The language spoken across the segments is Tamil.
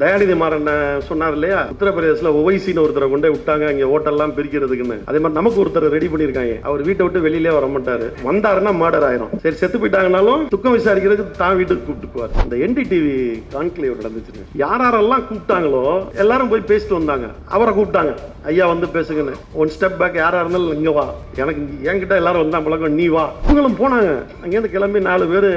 தயாநிதி மாறன் சொன்னார் இல்லையா? உத்தரப்பிரதேசல ஒவைசின்னு ஒருத்தரை கொண்டு விட்டாங்க. இங்க ஹோட்டல்லாம் பிரிக்கிறதுக்குன்னு. அதே மாதிரி நமக்கு ஒருத்தர் ரெடி பண்ணிருக்காங்க அவர் வீட்டை விட்டு வெளியிலே வர மாட்டாரு. வந்தாருன்னா மர்டர் ஆயிரும். சரி செத்து போயிட்டாங்கனாலும் துக்கம் விசாரிக்கிறதுக்கு தான் வீட்டுக்கு கூப்பிட்டுக்குவார் இந்த என்டிடிவி கான்க்ளேவ் நடந்துச்சு யார் யாரெல்லாம் கூப்பிட்டாங்களோ எல்லாரும் போய் பேசிட்டு வந்தாங்க. அவரை கூப்பிட்டாங்க. ஐயா வந்து பேசுங்கன்னு. ஒன் ஸ்டெப் பேக் யாரா இருந்தாலும் இங்க வா. எனக்கு என்கிட்ட எல்லாரும் வந்தா பழக்கம் நீ வா. இவங்களும் போனாங்க. அங்கேருந்து கிளம்பி நாலு பேர்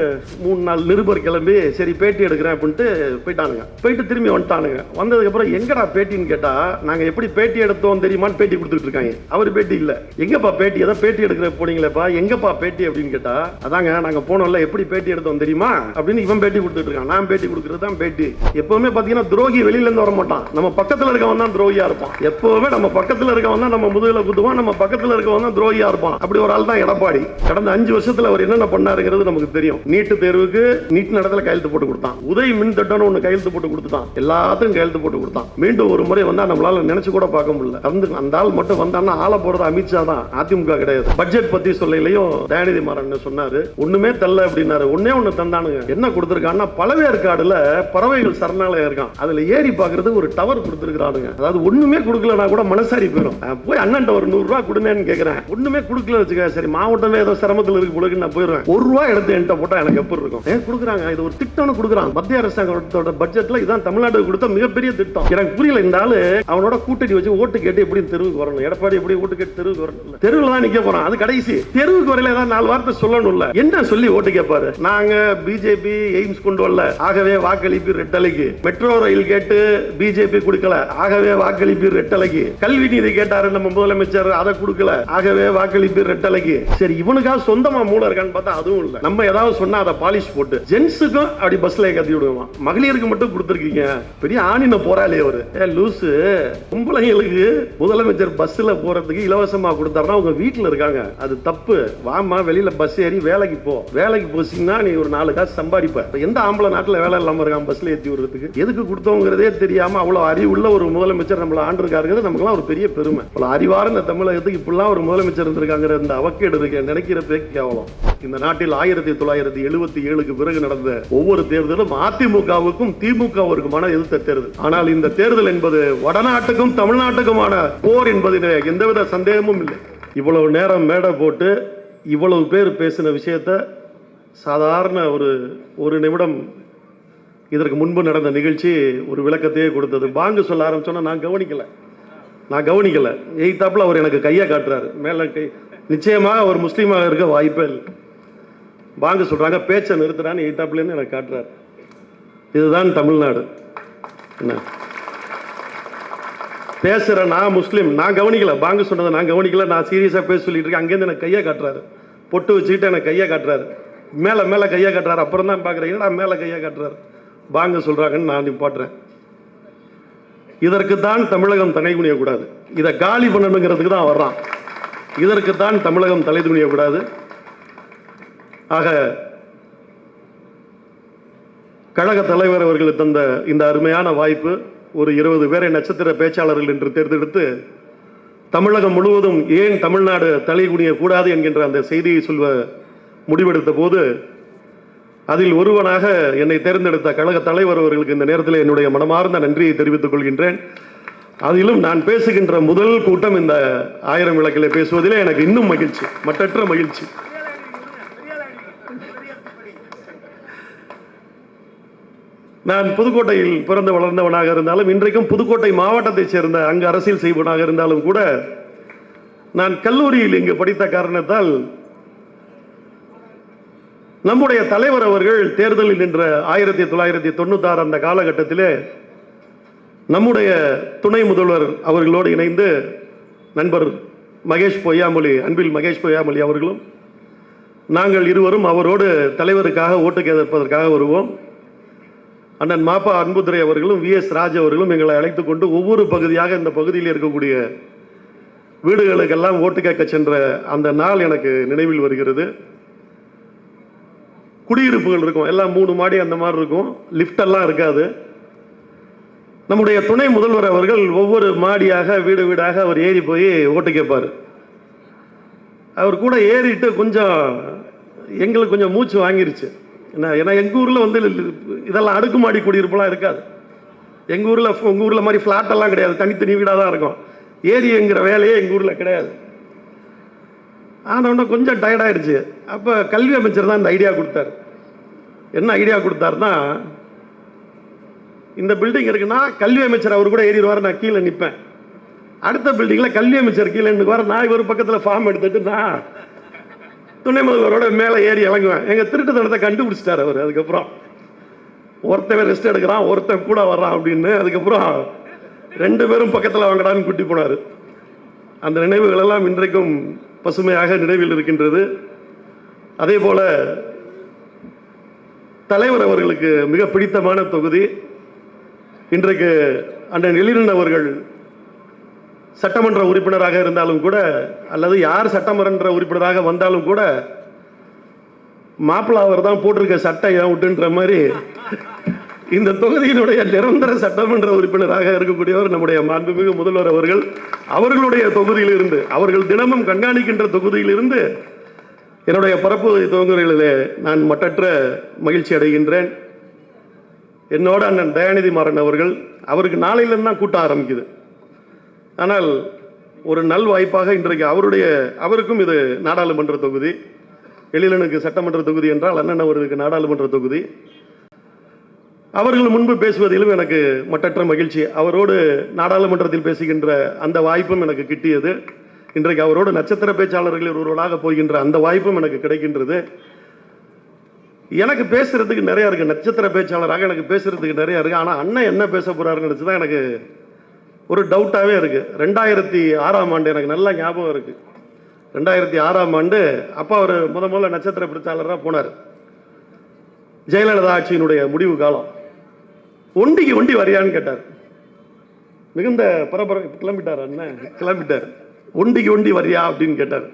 மூணு நாலு நிருபர் கிளம்பி சரி பேட்டி எடுக்கிறேன் அப்படின்ட்டு போயிட்டானுங்க. போயிட்டு திரும்பி வந்துட்டானுங்க. வந்ததுக்கு அப்புறம் எங்கடா பேட்டின்னு கேட்டா நாங்க எப்படி பேட்டி எடுத்தோம் தெரியுமான்னு பேட்டி கொடுத்துட்டு இருக்காங்க. அவர் பேட்டி இல்லை. எங்கப்பா பேட்டி? ஏதோ பேட்டி எடுக்கிற போனீங்களேப்பா எங்கப்பா பேட்டி அப்படின்னு கேட்டா அதாங்க நாங்க போனோம்ல எப்படி பேட்டி எடுத்தோம் தெரியுமா? அப்படின்னு இவன் பேட்டி கொடுத்துட்டு இருக்கான். நான் பேட்டி கொடுக்குறது தான் பேட்டி. எப்பவுமே பார்த்தீங்கன்னா துரோகி வெளியில இருந்து வர மாட்டான் நம்ம பக்கத்தில் இருக்கவன் தான் துரோகியா இருப்பான். எப்பவுமே நம்ம பக்கத்தில் இருக்கவன் தான் நம்ம முதுகில் குத்துவான். நம்ம பக்கத்தில் இருக்கவன் தான் துரோகியா இருப்பான். அப்படி ஒரு ஆள் தான் எடப்பாடி. கடந்த அஞ்சு வருஷத்துல அவர் என்னென்ன பண்ணாருங்கிறது நமக்கு தெரியும். நீட்டு தேர்வுக்கு நீட் நடத்தில் கையெழுத்து போட்டு கொடுத்தான். உதவி மின் திட்டம்னு ஒன்று கையெழுத்து போட்டு கொடுத்துட்டான். எல்லாத்துக்கும் கையெழுத்து போட்டு கொடுத்தான். மீண்டும் ஒரு முறை வந்தா நம்மளால நினைச்சு கூட பார்க்க முடியல. வந்து அந்த ஆள் மட்டும் வந்தான்னா ஆள போறது அமித்ஷா தான். அதிமுக கிடையாது. பட்ஜெட் பத்தி சொல்லையிலையும் தயாநிதி மாறன் சொன்னாரு. ஒண்ணுமே தரல அப்படின்னாரு. ஒன்னே ஒண்ணு தந்தானுங்க. என்ன கொடுத்துருக்கான்னா பழவேற்காடுல பறவைகள் சரணாலயம் இருக்கான். அதுல ஏறி பாக்குறதுக்கு ஒரு டவர் கொடுத்துருக்கானுங்க அதாவது ஒண்ணுமே கொடுக்கலனா கூட மனசாரி போயிடும் போய் அண்ணன் ஒரு நூறு ரூபா கொடுங்கன்னு கேக்குறேன். ஒண்ணுமே கொடுக்கல வச்சுக்க சரி மாவட்டமே ஏதோ சிரமத்தில் இருக்கு போல நான் போயிடுவேன் ஒரு ரூபா எடுத்து என்கிட்ட போட்டா எனக்கு எப்படி இருக்கும்? ஏன் கொடுக்குறாங்க? இது ஒரு திட்டம்னு கொடுக்குறாங்க மத்திய அரசாங்கத்தோட பட்ஜெட்ல இதான் தமிழ்நாடு கொடுத்த மிகப்பெரிய திட்டம். எனக்கு புரியல இந்த ஆளு அவனோட கூட்டணி வச்சு ஓட்டு கேட்டு எப்படி தெருவுக்கு வரணும்? எடப்பாடி எப்படி ஓட்டு கேட்டு தெருவுக்கு வரணும்? தெருவில் தான் நிக்க போறான். அது கடைசி. தெருவுக்கு வரையில ஏதாவது நாலு வார்த்தை சொல்லணும்ல என்ன சொல்லி ஓட்டு கேட்பாரு நாங்க பிஜேபி எய்ம்ஸ் கொண்டு வரல. ஆகவே வாக்களிப்பு ரெட்டலைக்கு. மெட்ரோ ரயில் கேட்டு பிஜேபி கொடுக்கல. ஆகவே வாக்களிப்பு ரெட்டலைக்கு. கல்வி நீதி கேட்டாரு நம்ம முதலமைச்சர் அதை கொடுக்கல. ஆகவே வாக்களிப்பு ரெட்டலைக்கு. சரி இவனுக்காக சொந்தமா மூளை இருக்கான்னு பார்த்தா அதுவும் இல்ல. நம்ம ஏதாவது சொன்னா அதை பாலிஷ் போட்டு ஜென்ஸுக்கும் அப்படி பஸ்ல கத்தி விடுவோம்? மகளிருக்கு மட்டும் கொடுத்துருக்கீங்க. பெரிய ஆணின போராளி அவரு. ஏ லூசு பொம்பளைங்களுக்கு முதலமைச்சர் பஸ்ல போறதுக்கு இலவசமா கொடுத்தாருன்னா அவங்க வீட்டுல இருக்காங்க. அது தப்பு. வாமா வெளியில பஸ் ஏறி வேலைக்கு போ. வேலைக்கு போச்சீங்கன்னா நீ ஒரு நாலு காசு சம்பாதிப்ப. எந்த ஆம்பளை நாட்டுல வேலை இல்லாம இருக்கான் பஸ்ல ஏத்தி விடுறதுக்கு? எதுக்கு கொடுத்தோங்கிறதே தெரியாம அவ்வளவு அறிவுள்ள ஒரு முதலமைச்சர் நம்மள ஆண்டிருக்காருங்கிறது நமக்குலாம் ஒரு பெரிய பெருமை. அவ்வளவு அறிவார்ந்த தமிழகத்துக்கு இப்படிலாம் ஒரு முதலமைச்சர் இருந்திருக்காங்கிற இந்த அவக்கேடு இருக்க நினைக்கிறப்பே கேவலம். இந்த நாட்டில் ஆயிரத்தி தொள்ளாயிரத்தி எழுபத்தி ஏழுக்கு பிறகு நடந்த ஒவ்வொரு தேர்தலும் அதிமுகவுக்கும் திமுகவிற்குமான எதிர்த்த தேர்தல். ஆனால் இந்த தேர்தல் என்பது வடநாட்டுக்கும் தமிழ்நாட்டுக்குமான போர் என்பதில் எந்தவித சந்தேகமும் இல்லை. இவ்வளவு நேரம் மேடை போட்டு இவ்வளவு பேர் பேசின விஷயத்த சாதாரண ஒரு ஒரு நிமிடம் இதற்கு முன்பு நடந்த நிகழ்ச்சி ஒரு விளக்கத்தையே கொடுத்தது. பாங்கு சொல்ல ஆரம்பிச்சோன்னா நான் கவனிக்கலை. நான் கவனிக்கலை. எய்தாப்புல அவர் எனக்கு கையை காட்டுறாரு. மேல கை நிச்சயமாக அவர் முஸ்லீமாக இருக்க வாய்ப்பே இல்லை. பாங்கு சொல்றாங்க பேச்சை நிறுத்துறான்னு எய்தாப்புலேருந்து எனக்கு காட்டுறாரு. இதுதான் தமிழ்நாடு. என்ன? பேசுகிறேன் நான் முஸ்லீம் நான் கவனிக்கல. பாங்க சொன்னதை நான் கவனிக்கல. நான் சீரியஸாக பேச சொல்லிட்டு இருக்கேன். அங்கேருந்து எனக்கு கையை காட்டுறாரு. பொட்டு வச்சுக்கிட்டு எனக்கு கையை காட்டுறாரு. மேலே மேலே கையை காட்டுறாரு. அப்புறம் தான் பார்க்குறேன். நான் மேலே கையை காட்டுறாரு? பாங்க சொல்கிறாங்கன்னு நான் நிப்பாட்டுறேன் இதற்கு தான் தமிழகம் தலை குனியக்கூடாது. இதை காலி பண்ணணுங்கிறதுக்கு தான் வர்றான். இதற்கு தான் தமிழகம் தலை துணியக்கூடாது ஆக கழக தலைவர் அவர்கள் தந்த இந்த அருமையான வாய்ப்பு ஒரு இருபது பேரை நட்சத்திர பேச்சாளர்கள் என்று தேர்ந்தெடுத்து தமிழகம் முழுவதும் ஏன் தமிழ்நாடு தலை குனிய கூடாது என்கின்ற அந்த செய்தியை சொல்வ முடிவெடுத்த போது அதில் ஒருவனாக என்னை தேர்ந்தெடுத்த கழக தலைவர் அவர்களுக்கு இந்த நேரத்தில் என்னுடைய மனமார்ந்த நன்றியை தெரிவித்துக் கொள்கின்றேன். அதிலும் நான் பேசுகின்ற முதல் கூட்டம் இந்த ஆயிரம் விளக்கில் பேசுவதிலே எனக்கு இன்னும் மகிழ்ச்சி மற்றற்ற மகிழ்ச்சி. நான் புதுக்கோட்டையில் பிறந்து வளர்ந்தவனாக இருந்தாலும் இன்றைக்கும் புதுக்கோட்டை மாவட்டத்தைச் சேர்ந்த அங்கு அரசியல் செய்வனாக இருந்தாலும் கூட நான் கல்லூரியில் இங்கு படித்த காரணத்தால் நம்முடைய தலைவர் அவர்கள் தேர்தலில் நின்ற ஆயிரத்தி தொள்ளாயிரத்தி தொண்ணூத்தாறு அந்த காலகட்டத்திலே நம்முடைய துணை முதல்வர் அவர்களோடு இணைந்து நண்பர் மகேஷ் பொய்யாமொழி அன்பில் மகேஷ் பொய்யாமொழி அவர்களும் நாங்கள் இருவரும் அவரோடு தலைவருக்காக ஓட்டு கேட்பதற்காக வருவோம். அண்ணன் மாப்பா அன்புதுரை அவர்களும் வி எஸ் ராஜ் அவர்களும் எங்களை அழைத்து கொண்டு ஒவ்வொரு பகுதியாக இந்த பகுதியில் இருக்கக்கூடிய வீடுகளுக்கெல்லாம் ஓட்டு கேட்க சென்ற அந்த நாள் எனக்கு நினைவில் வருகிறது. குடியிருப்புகள் இருக்கும் எல்லாம் மூணு மாடி அந்த மாதிரி இருக்கும் லிஃப்ட் எல்லாம் இருக்காது. நம்முடைய துணை முதல்வர் அவர்கள் ஒவ்வொரு மாடியாக வீடு வீடாக அவர் ஏறி போய் ஓட்டு கேட்பார். அவர் கூட ஏறிட்டு கொஞ்சம் எங்களுக்கு கொஞ்சம் மூச்சு வாங்கிருச்சு. என்ன ஏன்னா எங்கள் ஊரில் வந்து இதெல்லாம் அடுக்குமாடி குடியிருப்புலாம் இருக்காது. எங்கள் ஊரில் உங்கள் ஊரில் மாதிரி ஃப்ளாட்டெல்லாம் கிடையாது. தனித்தனி வீடாக தான் இருக்கும். ஏரிங்கிற வேலையே எங்கள் ஊரில் கிடையாது. ஆனவுடனே கொஞ்சம் டயர்டாயிடுச்சு அப்போ கல்வி அமைச்சர் தான் இந்த ஐடியா கொடுத்தாரு. என்ன ஐடியா கொடுத்தாருன்னா இந்த பில்டிங் இருக்குன்னா கல்வி அமைச்சர் அவர் கூட ஏறிடுவார் நான் கீழே நிற்பேன் அடுத்த பில்டிங்கில் கல்வி அமைச்சர் கீழே நிற்குவார் நான் இவர் பக்கத்தில் ஃபார்ம் எடுத்துட்டு நான் துணை முதல்வரோட மேலே ஏறி இறங்குவேன். எங்கள் திருட்டுத்தனத்தை கண்டுபிடிச்சிட்டார் அவர். அதுக்கப்புறம் ஒருத்தவன் ரெஸ்ட் எடுக்கிறான் ஒருத்தன் கூட வர்றான் அப்படின்னு. அதுக்கப்புறம் ரெண்டு பேரும் பக்கத்தில் வாங்கடான்னு கூட்டி போனார். அந்த நினைவுகள் எல்லாம் இன்றைக்கும் பசுமையாக நினைவில் இருக்கின்றது. அதே போல தலைவர் அவர்களுக்கு மிக பிடித்தமான தொகுதி. இன்றைக்கு அண்ணன் எழிலன் அவர்கள் சட்டமன்ற உறுப்பினராக இருந்தாலும் கூட அல்லது யார் சட்டமன்ற உறுப்பினராக வந்தாலும் கூட மாப்பிள்ள அவர் தான் போட்டிருக்க சட்டை ஏன் விட்டுன்ற மாதிரி இந்த தொகுதியினுடைய நிரந்தர சட்டமன்ற உறுப்பினராக இருக்கக்கூடியவர் நம்முடைய மாண்புமிகு முதல்வர் அவர்கள். அவர்களுடைய தொகுதியிலிருந்து அவர்கள் தினமும் கண்காணிக்கின்ற தொகுதியிலிருந்து என்னுடைய பரப்பு துவங்குகளிலே நான் மட்டற்ற மகிழ்ச்சி அடைகின்றேன். என்னோட அண்ணன் தயாநிதி மாறன் அவர்கள் அவருக்கு நாளையிலிருந்து தான் கூட்டம் ஆரம்பிக்குது. ஆனால் ஒரு நல் வாய்ப்பாக இன்றைக்கு அவருடைய அவருக்கும் இது நாடாளுமன்ற தொகுதி. எழிலனுக்கு சட்டமன்ற தொகுதி என்றால் அண்ணன் அவர்களுக்கு நாடாளுமன்ற தொகுதி. அவர்கள் முன்பு பேசுவதிலும் எனக்கு மட்டற்ற மகிழ்ச்சி. அவரோடு நாடாளுமன்றத்தில் பேசுகின்ற அந்த வாய்ப்பும் எனக்கு கிட்டியது. இன்றைக்கு அவரோடு நட்சத்திர பேச்சாளர்களில் ஒருவராக போகின்ற அந்த வாய்ப்பும் எனக்கு கிடைக்கின்றது. எனக்கு பேசுறதுக்கு நிறையா இருக்கு. நட்சத்திர பேச்சாளராக எனக்கு பேசுறதுக்கு நிறைய இருக்கு. ஆனால் அண்ணன் என்ன பேச போறாருன்னு நினச்சி தான் எனக்கு ஒரு டவுட்டாகவே இருக்குது ரெண்டாயிரத்தி ஆறாம் ஆண்டு எனக்கு நல்ல ஞாபகம் இருக்குது ரெண்டாயிரத்தி ஆறாம் ஆண்டு அப்பா அவர் முத முதல்ல நட்சத்திர பிடித்தாளராக போனார். ஜெயலலிதா ஆட்சியினுடைய முடிவு காலம். ஒண்டிக்கு ஒண்டி வரியான்னு கேட்டார். மிகுந்த பரபர கிளம்பிட்டார் அண்ணன் கிளம்பிட்டார். ஒண்டிக்கு ஒண்டி வரியா அப்படின்னு கேட்டார்.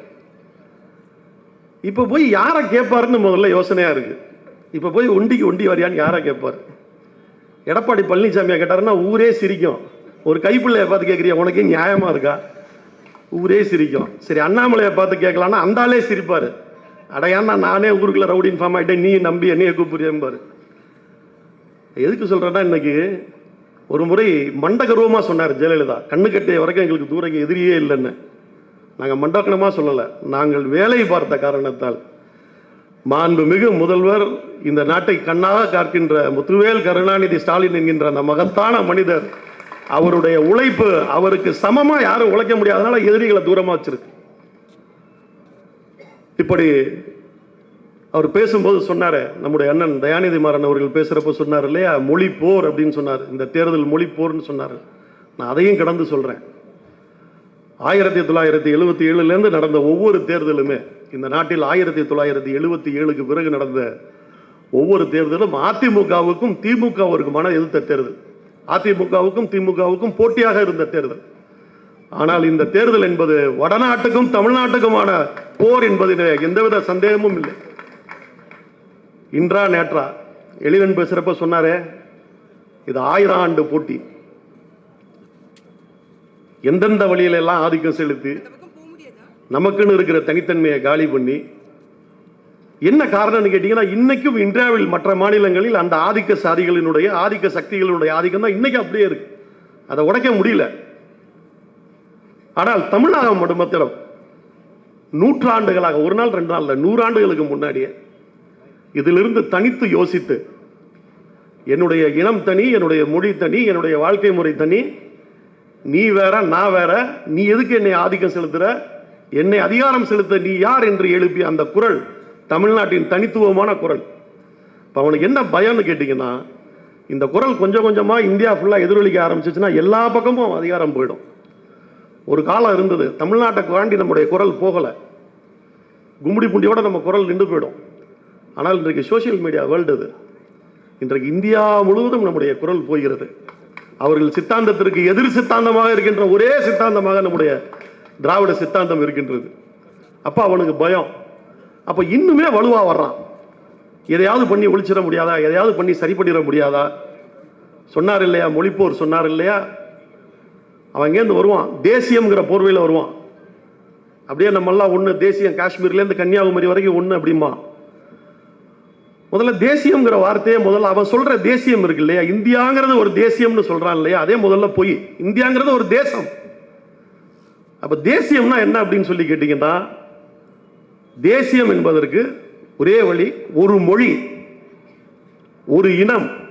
இப்போ போய் யாரை கேட்பாருன்னு முதல்ல யோசனையாக இருக்குது இப்போ போய் ஒண்டிக்கு ஒண்டி வரியான்னு யாரை கேட்பார்? எடப்பாடி பழனிசாமியை கேட்டாருன்னா ஊரே சிரிக்கும். ஒரு கைப்பிள்ளையை பார்த்து கேட்குறியா உனக்கு நியாயமாக இருக்கா? ஊரே சிரிக்கும். சரி அண்ணாமலையை பார்த்து கேட்கலான்னா அந்தாலே சிரிப்பார். அடையாண்ணா நானே ஊருக்குள்ள ரவுடி இன்ஃபார்ம் ஆகிட்டேன் நீ நம்பி என்னைய கூப்பிடுறேன்பாரு எதுக்கு சொல்கிறேன்னா இன்னைக்கு ஒரு முறை மண்டகர்வமாக சொன்னார் ஜெயலலிதா. கண்ணு கட்டிய வரைக்கும் எங்களுக்கு தூரம் எதிரியே இல்லைன்னு. நாங்கள் மண்டக்கணமாக சொல்லலை. நாங்கள் வேலை பார்த்த காரணத்தால். மாண்புமிகு முதல்வர் இந்த நாட்டை கண்ணாக காக்கின்ற முத்துவேல் கருணாநிதி ஸ்டாலின் என்கின்ற அந்த மகத்தான மனிதர் அவருடைய உழைப்பு அவருக்கு சமமா யாரும் உழைக்க முடியாதனால எதிரிகளை தூரமா வச்சிருக்கு. இப்படி அவர் பேசும்போது சொன்னார் நம்முடைய அண்ணன் தயாநிதி மாறன் அவர்கள் பேசுறப்ப சொன்னார் இல்லையா? மொழி போர் அப்படின்னு சொன்னார். இந்த தேர்தல் மொழி போர்னு சொன்னார். நான் அதையும் கடந்து சொல்றேன். ஆயிரத்தி தொள்ளாயிரத்தி எழுபத்தி ஏழுலேருந்து நடந்த ஒவ்வொரு தேர்தலுமே இந்த நாட்டில் ஆயிரத்தி தொள்ளாயிரத்தி எழுபத்தி ஏழுக்கு பிறகு நடந்த ஒவ்வொரு தேர்தலும் அதிமுகவுக்கும் திமுகவிற்குமான எதிர்த்த தேர்தல். அதிமுகவுக்கும் திமுகவுக்கும் போட்டியாக இருந்த தேர்தல். ஆனால் இந்த தேர்தல் என்பது வடநாட்டுக்கும் தமிழ்நாட்டுக்குமான போர் என்பதில் எந்தவித சந்தேகமும் இல்லை. இன்றா நேற்றா எழிலன் பேசுறப்ப சொன்னாரே இது ஆயிரம் ஆண்டு போட்டி. எந்தெந்த வழியில எல்லாம் ஆதிக்கம் செலுத்தி நமக்குன்னு இருக்கிற தனித்தன்மையை காலி பண்ணி என்ன காரணம்னு கேட்டீங்கன்னா இன்னைக்கும் இந்தியாவில் மற்ற மாநிலங்களில் அந்த ஆதிக்க சாதிகளினுடைய ஆதிக்க சக்திகளினுடைய ஆதிக்கம் தான் இன்னைக்கு அப்படியே இருக்கு. அதை உடைக்க முடியல. ஆனால் தமிழகம் மட்டுமத்திலும் நூற்றாண்டுகளாக ஒரு நாள் ரெண்டு நாள் நூறாண்டுகளுக்கு முன்னாடியே இதிலிருந்து தனித்து யோசித்து என்னுடைய இனம் தனி என்னுடைய மொழி தனி என்னுடைய வாழ்க்கை முறை தனி நீ வேற நான் வேற நீ எதுக்கு என்னை ஆதிக்கம் செலுத்துற என்னை அதிகாரம் செலுத்த நீ யார் என்று எழுப்பிய அந்த குரல் தமிழ்நாட்டின் தனித்துவமான குரல். இப்போ அவனுக்கு என்ன பயம்னு கேட்டிங்கன்னா இந்த குரல் கொஞ்சம் கொஞ்சமாக இந்தியா ஃபுல்லாக எதிரொலிக்க ஆரம்பிச்சிச்சுன்னா எல்லா பக்கமும் அதிகாரம் போயிடும். ஒரு காலம் இருந்தது தமிழ்நாட்டை தாண்டி நம்முடைய குரல் போகலை. கும்படி புண்டியோட நம்ம குரல் நின்று போயிடும். ஆனால் இன்றைக்கு சோஷியல் மீடியா வேர்ல்டு இது இன்றைக்கு இந்தியா முழுவதும் நம்முடைய குரல் போகிறது. அவர்கள் சித்தாந்தத்திற்கு எதிர் சித்தாந்தமாக இருக்கின்ற ஒரே சித்தாந்தமாக நம்முடைய திராவிட சித்தாந்தம் இருக்கின்றது. அப்போ அவனுக்கு பயம். அப்போ இன்னுமே வலுவாக வர்றான். எதையாவது பண்ணி ஒழிச்சிட முடியாதா? எதையாவது பண்ணி சரி பண்ணிட முடியாதா? சொன்னார் இல்லையா? மொழிப்போர் சொன்னார் இல்லையா? அவன் இங்கேருந்து வருவான். தேசியம்ங்கிற போர்வையில் வருவான். அப்படியே நம்மெல்லாம் ஒன்று தேசியம் காஷ்மீர்லேருந்து கன்னியாகுமரி வரைக்கும் ஒன்று அப்படிமா முதல்ல தேசியம்ங்கிற வார்த்தையே முதல்ல அவன் சொல்கிற தேசியம் இருக்கு இல்லையா? இந்தியாங்கிறது ஒரு தேசியம்னு சொல்கிறான் இல்லையா? அதே முதல்ல போய். இந்தியாங்கிறது ஒரு தேசம். அப்போ தேசியம்னா என்ன அப்படின்னு சொல்லி கேட்டிங்கன்னா தேசியம் என்பதற்கு ஒரே வழி ஒரு மொழி ஒரு இனம்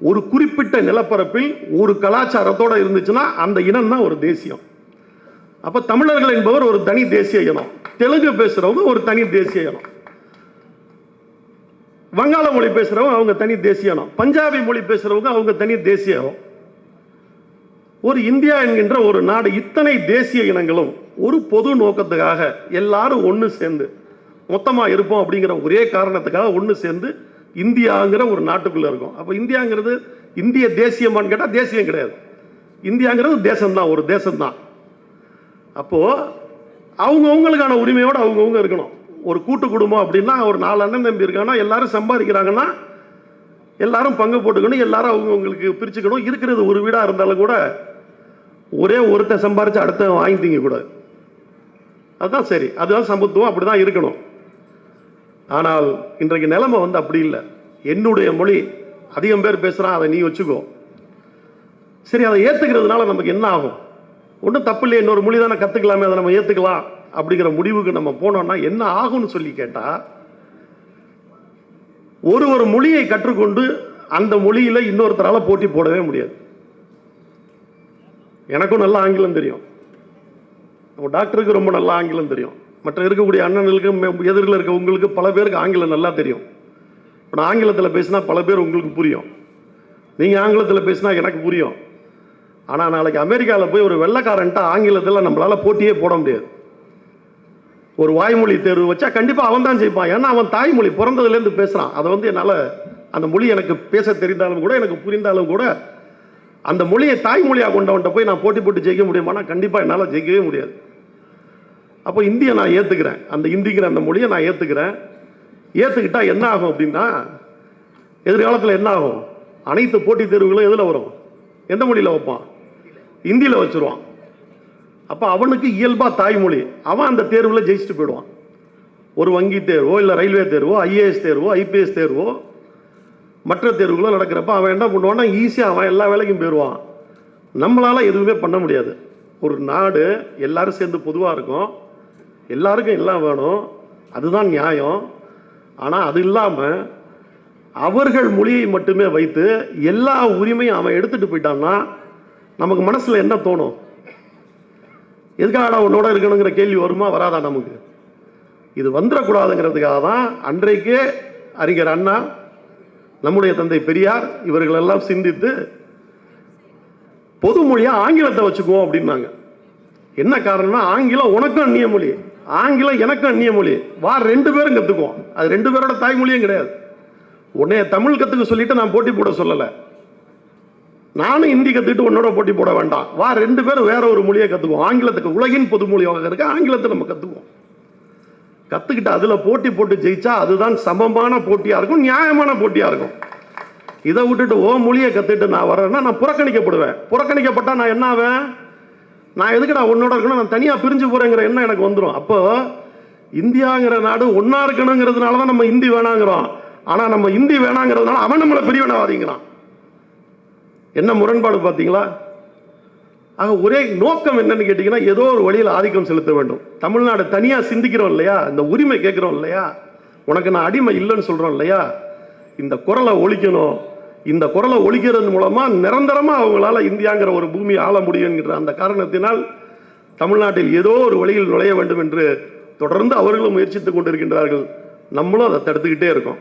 ஒரு குறிப்பிட்ட நிலப்பரப்பில் ஒரு கலாச்சாரத்தோட இருந்துச்சுன்னா அந்த இனம் தான் ஒரு தேசியம். அப்போ தமிழர்கள் என்பவர் ஒரு தனி தேசிய இனம் தெலுங்கு பேசுகிறவங்க ஒரு தனி தேசிய இனம். வங்காள மொழி பேசுகிறவங்க அவங்க தனி தேசிய இனம் பஞ்சாபி மொழி பேசுகிறவங்க அவங்க தனி தேசிய இனம். ஒரு இந்தியா என்கின்ற ஒரு நாடு இத்தனை தேசிய இனங்களும் ஒரு பொது நோக்கத்துக்காக எல்லாரும் ஒன்று சேர்ந்து மொத்தமாக இருப்போம் அப்படிங்கிற ஒரே காரணத்துக்காக ஒன்று சேர்ந்து இந்தியாங்கிற ஒரு நாட்டுக்குள்ளே இருக்கும். அப்போ இந்தியாங்கிறது இந்திய தேசியமான்னு கேட்டால் தேசியம் கிடையாது. இந்தியாங்கிறது தேசம்தான் ஒரு தேசம்தான். அப்போது அவங்கவுங்களுக்கான உரிமையோடு அவங்கவுங்க இருக்கணும். ஒரு கூட்டு குடும்பம் அப்படின்னா ஒரு நாலு அண்ணன் தம்பி இருக்காங்கன்னா எல்லாரும் சம்பாதிக்கிறாங்கன்னா எல்லாரும் பங்கு போட்டுக்கணும் எல்லாரும் அவங்கவுங்களுக்கு பிரிச்சுக்கணும். இருக்கிறது ஒரு வீடாக இருந்தாலும் கூட ஒரே ஒருத்தன் சம்பாரித்து அடுத்த வாங்கி கூட. அதுதான் சரி. அதுதான் சமத்துவம் அப்படிதான் இருக்கணும். ஆனால் இன்றைக்கு நிலைமை வந்து அப்படி இல்லை. என்னுடைய மொழி அதிகம் பேர் பேசுகிறான் அதை நீ வச்சுக்கோ. சரி அதை ஏற்றுக்கிறதுனால நமக்கு என்ன ஆகும்? ஒன்றும் தப்பு இல்லையே இன்னொரு மொழி தானே கற்றுக்கலாமே அதை நம்ம ஏற்றுக்கலாம் அப்படிங்கிற முடிவுக்கு நம்ம போனோம்னா என்ன ஆகும்னு சொல்லி கேட்டால் ஒரு ஒரு மொழியை கற்றுக்கொண்டு அந்த மொழியில் இன்னொருத்தரால் போட்டி போடவே முடியாது. எனக்கும் நல்லா ஆங்கிலம் தெரியும். நம்ம டாக்டருக்கு ரொம்ப நல்லா ஆங்கிலம் தெரியும். மற்ற இருக்கக்கூடிய அண்ணன்களுக்கு எதிரில் இருக்க உங்களுக்கு பல பேருக்கு ஆங்கிலம் நல்லா தெரியும். இப்போ நான் ஆங்கிலத்தில் பேசினா பல பேர் உங்களுக்கு புரியும். நீங்கள் ஆங்கிலத்தில் பேசினா எனக்கு புரியும். ஆனால் நாளைக்கு அமெரிக்காவில் போய் ஒரு வெள்ளைக்காரன்ட்ட ஆங்கிலத்தில் நம்மளால் போட்டியே போட முடியாது. ஒரு வாய்மொழி தேர்வு வச்சா கண்டிப்பாக அவன் தான் ஜெயிப்பான். ஏன்னா அவன் தாய்மொழி பிறந்ததுலேருந்து பேசுகிறான் அதை வந்து என்னால் அந்த மொழி எனக்கு பேச தெரிந்தாலும் கூட எனக்கு புரிந்தாலும் கூட அந்த மொழியை தாய்மொழியாக கொண்டவன்ட்ட போய் நான் போட்டி போட்டு ஜெயிக்க முடியுமானா கண்டிப்பாக என்னால் ஜெயிக்கவே முடியாது. அப்போ இந்தியை நான் ஏற்றுக்கிறேன் அந்த இந்திங்கிற அந்த மொழியை நான் ஏற்றுக்கிறேன் ஏற்றுக்கிட்டா என்ன ஆகும் அப்படின்னா எதிர்காலத்தில் என்ன ஆகும்? அனைத்து போட்டித் தேர்வுகளும் எதில் வரும்? எந்த மொழியில் வைப்பான்? இந்தியில் வச்சிருவான். அப்போ அவனுக்கு இயல்பாக தாய்மொழி. அவன் அந்த தேர்வில் ஜெயிச்சுட்டு போயிடுவான். ஒரு வங்கி தேர்வோ இல்லை ரயில்வே தேர்வோ ஐஏஎஸ் தேர்வோ ஐபிஎஸ் தேர்வோ மற்ற தேர்வுகளோ நடக்கிறப்ப அவன் என்ன பண்ணுவான்னா ஈஸியாக அவன் எல்லா வேலைக்கும் போயிடுவான் நம்மளால் எதுவுமே பண்ண முடியாது. ஒரு நாடு எல்லாரும் சேர்ந்து பொதுவாக இருக்கும். எல்லாருக்கும் எல்லாம் வேணும். அதுதான் நியாயம். ஆனால் அது இல்லாமல் அவர்கள் மொழியை மட்டுமே வைத்து எல்லா உரிமையும் அவன் எடுத்துட்டு போயிட்டான்னா நமக்கு மனசுல என்ன தோணும்? எதுக்காக உன்னோட இருக்கணுங்கிற கேள்வி வருமா? வராதா நமக்கு? இது வந்துடக்கூடாதுங்கிறதுக்காக தான் அன்றைக்கே அறிஞர் அண்ணா நம்முடைய தந்தை பெரியார் இவர்களெல்லாம் சிந்தித்து பொது மொழியாக ஆங்கிலத்தை வச்சுக்குவோம் அப்படின்னாங்க. என்ன காரணம்னா ஆங்கிலம் உனக்கும் அந்நிய மொழி. ஆங்கிலம் எனக்கும் அந்நிய மொழி. வா ரெண்டு பேரும் கற்றுக்குவோம் அது ரெண்டு பேரோட தாய்மொழியும் கிடையாது. உன்னைய தமிழ் கற்றுக்க சொல்லிட்டு நான் போட்டி போட சொல்லலை. நானும் ஹிந்தி கற்றுக்கிட்டு உன்னோட போட்டி போட வேண்டாம். வா ரெண்டு பேரும் வேற ஒரு மொழியை கற்றுக்குவோம் ஆங்கிலத்துக்கு உலகின் பொது மொழியாக இருக்க ஆங்கிலத்தை நம்ம கற்றுக்குவோம் கற்றுக்கிட்டு அதில் போட்டி போட்டு ஜெயிச்சா அதுதான் சமமான போட்டியாக இருக்கும் நியாயமான போட்டியாக இருக்கும். இதை விட்டுட்டு ஓ மொழியை கற்றுக்கிட்டு நான் வரேன்னா நான் புறக்கணிக்கப்படுவேன். புறக்கணிக்கப்பட்டால் நான் என்ன ஆவேன்? நான் எதுக்கு நான் உன்னோட இருக்கணும்? நான் தனியாக பிரிஞ்சு போகிறேங்கிற எண்ணம் எனக்கு வந்துடும் அப்போ இந்தியாங்கிற நாடு ஒன்றா இருக்கணுங்கிறதுனால தான் நம்ம இந்தி வேணாங்கிறோம். ஆனால் நம்ம இந்தி வேணாங்கிறதுனால அவன் நம்மளை பிரிவினவாதிங்கிறான். என்ன முரண்பாடு பார்த்தீங்களா? ஆக ஒரே நோக்கம் என்னன்னு கேட்டிங்கன்னா ஏதோ ஒரு வழியில் ஆதிக்கம் செலுத்த வேண்டும். தமிழ்நாடு தனியாக சிந்திக்கிறோம் இல்லையா? இந்த உரிமை கேட்குறோம் இல்லையா? உனக்கு நான் அடிமை இல்லைன்னு சொல்கிறோம் இல்லையா? இந்த குரலை ஒழிக்கணும். இந்த குரலை ஒழிக்கிறது மூலமாக நிரந்தரமாக அவங்களால இந்தியாங்கிற ஒரு பூமியை ஆள முடியும் அந்த காரணத்தினால் தமிழ்நாட்டில் ஏதோ ஒரு வழியில் நுழைய வேண்டும் என்று தொடர்ந்து அவர்களும் முயற்சித்துக் கொண்டிருக்கின்றார்கள். நம்மளும் அதை தடுத்துக்கிட்டே இருக்கோம்.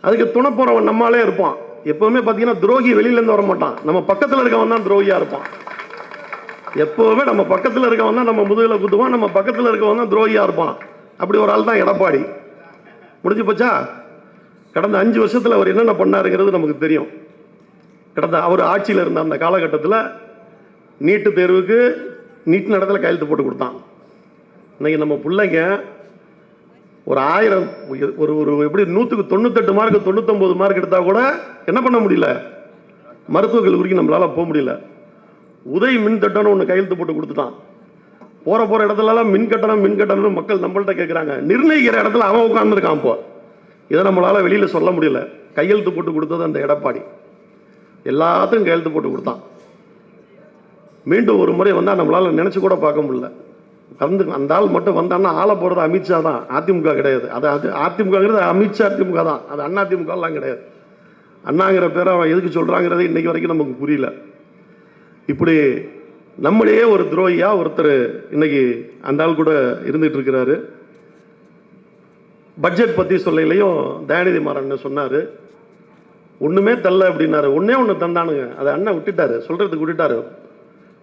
அதுக்கு துணை போகிறவன் நம்மாலே இருப்பான். எப்பவுமே பார்த்தீங்கன்னா துரோகி வெளியிலேருந்து வர மாட்டான் நம்ம பக்கத்தில் இருக்கவன் தான் துரோகியாக இருப்பான். எப்பவுமே நம்ம பக்கத்தில் இருக்கவன் தான் நம்ம முதுகில் குத்துவான். நம்ம பக்கத்தில் இருக்கவன் தான் துரோகியாக இருப்பான். அப்படி ஒரு ஆள் தான் எடப்பாடி. முடிஞ்சு போச்சா? கடந்த அஞ்சு வருஷத்தில் அவர் என்னென்ன பண்ணாருங்கிறது நமக்கு தெரியும். கடந்த அவர் ஆட்சியில் இருந்த அந்த காலகட்டத்தில் நீட்டு தேர்வுக்கு நீட் நடத்தில் கையெழுத்து போட்டு கொடுத்தான். இன்றைக்கி நம்ம பிள்ளைங்க ஒரு ஆயிரம் ஒரு ஒரு எப்படி நூற்றுக்கு தொண்ணூத்தெட்டு மார்க் தொண்ணூத்தொம்பது மார்க் எடுத்தால் கூட என்ன பண்ண முடியல? மருத்துவ கல்லூரிக்கு நம்மளால் போக முடியல. உதய் மின் திட்டம்னு ஒன்று கையெழுத்து போட்டு கொடுத்துட்டான். போகிற போகிற இடத்துலலாம் மின் கட்டணம் மின் கட்டணம்னு மக்கள் நம்மள்கிட்ட கேட்குறாங்க நிர்ணயிக்கிற இடத்துல அவன் உட்காந்துருக்கான் இப்போ. இதை நம்மளால் வெளியில் சொல்ல முடியல. கையெழுத்து போட்டு கொடுத்தது அந்த எடப்பாடி. எல்லாத்துக்கும் கையெழுத்து போட்டு கொடுத்தான். மீண்டும் ஒரு முறை வந்தால் நம்மளால் நினச்சி கூட பார்க்க முடியல. கலந்து அந்த ஆள் மட்டும் வந்தான்னா ஆளை போடுறது அமித்ஷா தான். அதிமுக கிடையாது. அது அது அதிமுகங்கிறது அமித்ஷா அதிமுக தான். அது அண்ணா அதிமுகலாம் கிடையாது. அண்ணாங்கிற பேரை அவன் எதுக்கு சொல்கிறாங்கிறது இன்றைக்கி வரைக்கும் நமக்கு புரியல. இப்படி நம்மளையே ஒரு துரோகியாக ஒருத்தர் இன்னைக்கு அந்த ஆள் கூட இருந்துகிட்டு இருக்கிறாரு. பட்ஜெட் பற்றி சொல்லையிலையும் தயாநிதி மாறன் சொன்னார். ஒன்றுமே தரல அப்படின்னாரு. ஒன்றே ஒன்று தந்தானுங்க. அதை அண்ணன் விட்டுட்டாரு. சொல்கிறதுக்கு விட்டுட்டாரு.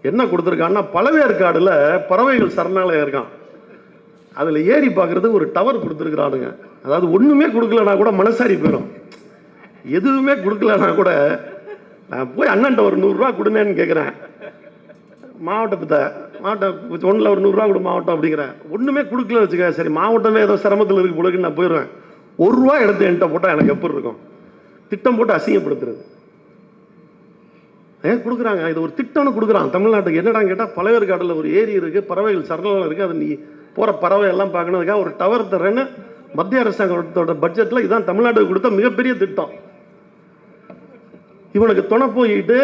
என்ன கொடுத்துருக்கான்னா பழவேற்காடில் பறவைகள் சரணாலயம் இருக்கான் அதில் ஏறி பார்க்குறதுக்கு ஒரு டவர் கொடுத்துருக்குறானுங்க. அதாவது ஒன்றுமே கொடுக்கலனா கூட மனசாரி போயிடும் எதுவுமே கொடுக்கலனா கூட நான் போய் அண்ணன்ட்ட ஒரு நூறுரூவா கொடுனேன்னு கேட்குறேன் மாவட்டத்தை மாவட்டம் ஒன்றில் ஒரு நூறுரூவா கொடு மாவட்டம் அப்படிங்கிறேன் ஒன்றுமே கொடுக்கல வச்சுக்க சரி மாவட்டமே ஏதோ சிரமத்தில் இருக்கு பிள்ளைக்கு நான் போயிடுவேன் ஒரு ரூபா எடுத்து என்கிட்ட போட்டால் எனக்கு எப்படி இருக்கும்? திட்டம் போட்டு அசிங்கப்படுத்துறது. ஏன் கொடுக்குறாங்க? இது ஒரு திட்டம்னு கொடுக்குறான். தமிழ்நாட்டுக்கு என்னடா கேட்டால் பழவேற்காடில் ஒரு ஏரி இருக்குது பறவைகள் சரணாலம் இருக்குது அது நீ போகிற பறவை எல்லாம் பார்க்கணுதுக்காக ஒரு டவர் தரேன்னு மத்திய அரசாங்கத்தோட பட்ஜெட்டில் இதுதான் தமிழ்நாட்டுக்கு கொடுத்த மிகப்பெரிய திட்டம். இவனுக்கு துணை போயிட்டு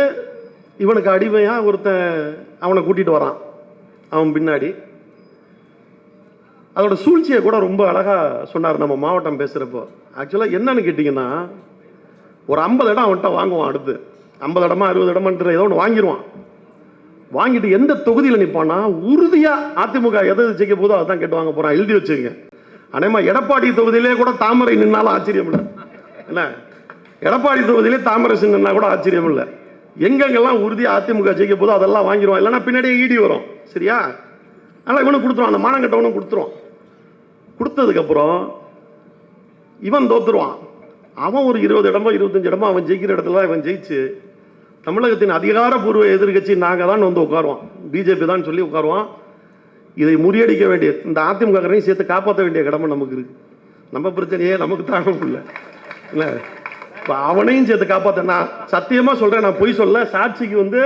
இவனுக்கு அடிமையாக ஒருத்தன் அவனை கூட்டிகிட்டு வரான். அவன் பின்னாடி. அதோட சூழ்ச்சியை கூட ரொம்ப அழகாக சொன்னார் நம்ம மாவட்டம் பேசுகிறப்போ ஆக்சுவலாக என்னன்னு கேட்டிங்கன்னா ஒரு ஐம்பது இடம் அவன்கிட்ட வாங்குவான் அடுத்து. ஐம்பது இடமா அறுபது இடமான்ற ஏதோ ஒன்று வாங்கிடுவான் வாங்கிட்டு எந்த தொகுதியில் நிற்பானா உறுதியாக அதிமுக எதை ஜெயிக்க போதோ அதுதான் கேட்டு வாங்க போகிறான் எழுதி வச்சுக்கங்க அனேமா எடப்பாடி தொகுதியிலே கூட தாமரை நின்னாலும் ஆச்சரியம் இல்லை. என்ன? எடப்பாடி தொகுதியிலே தாமரை நின்னா கூட ஆச்சரியம் இல்லை. எங்கெங்கெல்லாம் உறுதியாக அதிமுக ஜெயிக்க போதோ அதெல்லாம் வாங்கிடுவான் இல்லைன்னா பின்னாடியே ஈடி வரும். சரியா? அதனால் இவனுக்கு கொடுத்துருவான் அந்த மானங்கட்டவனும் கொடுத்துருவான் கொடுத்ததுக்கப்புறம் இவன் தோத்துருவான். அவன் ஒரு இருபது இடமோ இருபத்தஞ்சு இடமோ அவன் ஜெயிக்கிற இடத்துல இவன் ஜெயிச்சு தமிழகத்தின் அதிகாரப்பூர்வ எதிர்க்கட்சி நாங்கள் தான் வந்து உட்காருவோம் பிஜேபி தான் சொல்லி உட்காருவோம் இதை முறியடிக்க வேண்டிய இந்த அதிமுகக்காரனையும் சேர்த்து காப்பாற்ற வேண்டிய கடமை நமக்கு இருக்கு. நம்ம பிரச்சனையே நமக்கு தாங்க முடியல. இல்லை? இப்போ அவனையும் சேர்த்து காப்பாற்றினா சத்தியமாக சொல்கிறேன் நான் பொய் சொல்ல சாட்சிக்கு வந்து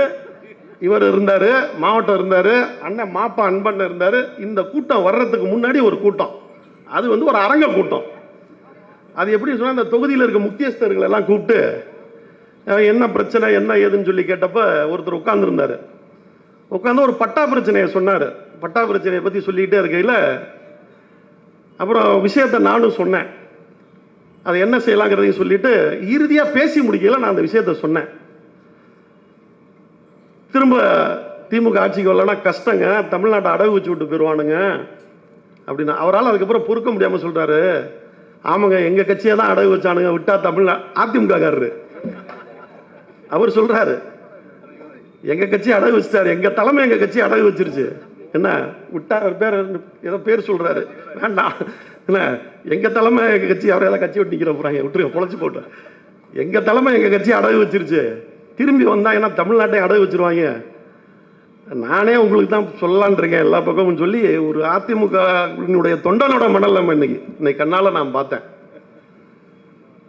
இவர் இருந்தார் மாவட்டம் இருந்தார் அண்ணன் மாப்பா அன்பண்ண இருந்தார். இந்த கூட்டம் வர்றதுக்கு முன்னாடி ஒரு கூட்டம். அது வந்து ஒரு அரங்க கூட்டம். அது எப்படி சொன்னால் அந்த தொகுதியில் இருக்க முக்கியஸ்தர்கள் எல்லாம் கூப்பிட்டு என்ன பிரச்சனை என்ன ஏதுன்னு சொல்லி கேட்டப்ப ஒருத்தர் உட்காந்துருந்தார் உட்காந்து ஒரு பட்டா பிரச்சனையை சொன்னார். பட்டா பிரச்சனையை பற்றி சொல்லிக்கிட்டே இருக்கையில் அப்புறம் விஷயத்தை நானும் சொன்னேன். அதை என்ன செய்யலாங்கிறதையும் சொல்லிட்டு இறுதியாக பேசி முடிக்கல நான் அந்த விஷயத்த சொன்னேன். திரும்ப திமுக ஆட்சிக்கு வரலன்னா கஷ்டங்க. தமிழ்நாட்டை அடகு வச்சு விட்டு போயிடுவானுங்க அப்படின்னா. அவரால் அதுக்கப்புறம் பொறுக்க முடியாமல் சொல்றாரு. ஆமாங்க எங்க கட்சியை தான் அடகு வச்சானுங்க. விட்டா தமிழ்நா அதிமுககாரரு அவர் சொல்றாரு. எங்க கட்சி அடகு வச்சிட்டாரு. எங்க தலைமை எங்க கட்சி அடகு வச்சிருச்சு. என்ன? விட்டா அவர் பேர் ஏதோ பேர் சொல்றாரு. வேண்டாம். என்ன? எங்க தலைமை எங்க கட்சி அவரையெல்லாம் கட்சி விட்டு நிக்கிற போகிறாங்க விட்டுருங்க பொழைச்சி போட்டு. எங்க தலைமை எங்க கட்சி அடகு வச்சிருச்சு. திரும்பி வந்தாங்கன்னா தமிழ்நாட்டை அடகு வச்சிருவாங்க? நானே உங்களுக்கு தான் சொல்லலான் இருக்கேன் எல்லா பக்கமும் சொல்லி ஒரு அதிமுகவினுடைய தொண்டனோட மண்டலம் இன்னைக்கு. இன்னைக்கு கண்ணால் நான் பார்த்தேன்.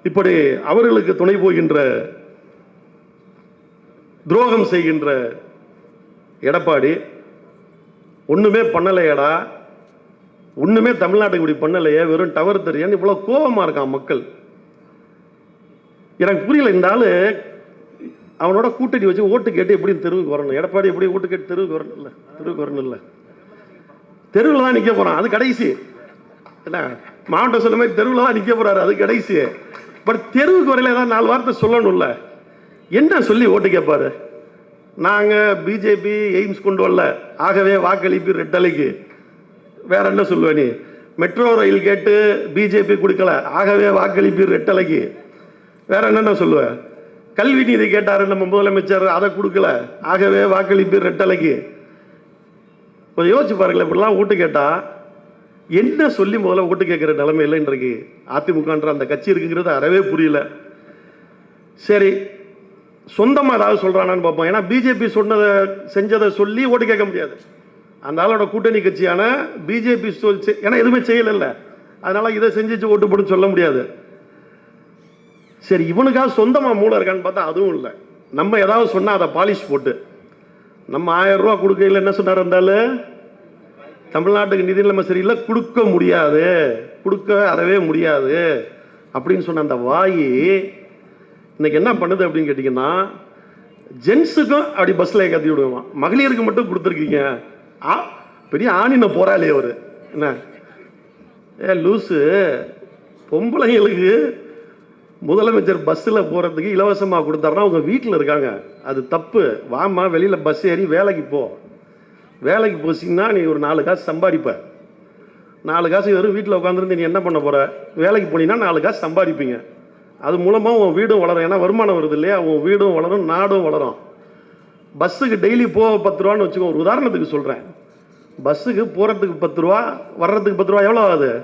இப்படி அவர்களுக்கு துணை போகின்ற துரோகம் செய்கின்ற எடப்பாடி ஒன்றுமே பண்ணலையடா. ஒன்றுமே தமிழ்நாட்டுக்கு இப்படி பண்ணலையே வெறும் டவர் தெரியான்னு இவ்வளோ கோபமாக இருக்கான் மக்கள். எனக்கு புரியல இந்த அவனோட கூட்டணி வச்சு ஓட்டு கேட்டு எப்படி தெருவுக்கு வரணும்? எடப்பாடி எப்படி ஓட்டு கேட்டு தெருவுக்கு வரணும் இல்லை தெருவுக்கு வரணும் இல்லை தெருவில் தான் நிற்க போகிறான் அது கடைசி. என்ன மாவட்டம் சொன்ன மாதிரி தெருவில் தான் நிற்க போகிறாரு அது கடைசி. பட் தெருவுக்கு வரையில் ஏதாவது நாலு வார்த்தை சொல்லணும்ல? என்ன சொல்லி ஓட்டு கேட்பாரு? நாங்கள் பிஜேபி எய்ம்ஸ் கொண்டு வரல. ஆகவே வாக்களிப்பு ரெட்டலைக்கு வேற என்ன சொல்லுவ நீ? மெட்ரோ ரயில் கேட்டு பிஜேபி கொடுக்கல. ஆகவே வாக்களிப்பு ரெட்டலைக்கு வேற என்னென்ன சொல்லுவேன் கல்வி நீதி கேட்டாரு நம்ம முதலமைச்சர் அதை கொடுக்கல. ஆகவே வாக்களிப்பு ரெட்டலைக்கு கொஞ்சம் யோசிச்சு பாருங்களேன் இப்படிலாம் ஓட்டு கேட்டா என்ன சொல்லி முதல்ல ஓட்டு கேட்குற நிலைமையில இன்றைக்கு. அதிமுகன்ற அந்த கட்சி இருக்குங்கிறது அறவே புரியல. சரி சொந்தமாக ஏதாவது சொல்கிறானான்னு பார்ப்போம். ஏன்னா பிஜேபி சொன்னதை செஞ்சதை சொல்லி ஓட்டு கேட்க முடியாது. அந்த ஆளோட கூட்டணி கட்சியான பிஜேபி சொல் ஏன்னா எதுவுமே செய்யலைல்ல. அதனால் இதை செஞ்சுச்சு ஓட்டு போட்டு சொல்ல முடியாது. சரி இவனுக்காக சொந்தமாக மூளை இருக்கான்னு பார்த்தா அதுவும் இல்லை. நம்ம ஏதாவது சொன்னால் அதை பாலிஷ் போட்டு. நம்ம ஆயிரம் ரூபா கொடுக்கையில் என்ன சொன்னார் இருந்தாலும் தமிழ்நாட்டுக்கு நிதி நிலைமை சரியில்லை கொடுக்க முடியாது. கொடுக்க அறவே முடியாது. அப்படின்னு சொன்ன அந்த வாய் இன்னைக்கு என்ன பண்ணுது அப்படின்னு கேட்டிங்கன்னா ஜென்ஸுக்கும் அப்படி பஸ்ஸில் கத்தி விடுவான். மகளிருக்கு மட்டும் கொடுத்துருக்கீங்க. ஆ பெரிய ஆணின போராளி அவர். என்ன? ஏ லூஸு பொம்பளைங்களுக்கு முதலமைச்சர் பஸ்ஸில் போகிறதுக்கு இலவசமாக கொடுத்தாருன்னா அவங்க வீட்டில் இருக்காங்க. அது தப்பு. வாமா வெளியில் பஸ் ஏறி வேலைக்கு போ. வேலைக்கு போச்சிங்கன்னா நீ ஒரு நாலு காசு சம்பாதிப்ப. நாலு காசு வெறும் வீட்டில் உட்காந்துருந்து நீ என்ன பண்ண போகிற வேலைக்கு போனீங்கன்னா நாலு காசு சம்பாதிப்பீங்க. அது மூலமாக உன் வீடும் வளரும். ஏன்னா வருமானம் வருது இல்லையா? உன் வீடும் வளரும் நாடும் வளரும். பஸ்ஸுக்கு டெய்லி போக பத்து ரூபான்னு வச்சுக்கோ. ஒரு உதாரணத்துக்கு சொல்கிறேன் பஸ்ஸுக்கு போகிறதுக்கு பத்து ரூபா வர்றதுக்கு பத்து ரூபா எவ்வளோ ஆகுது?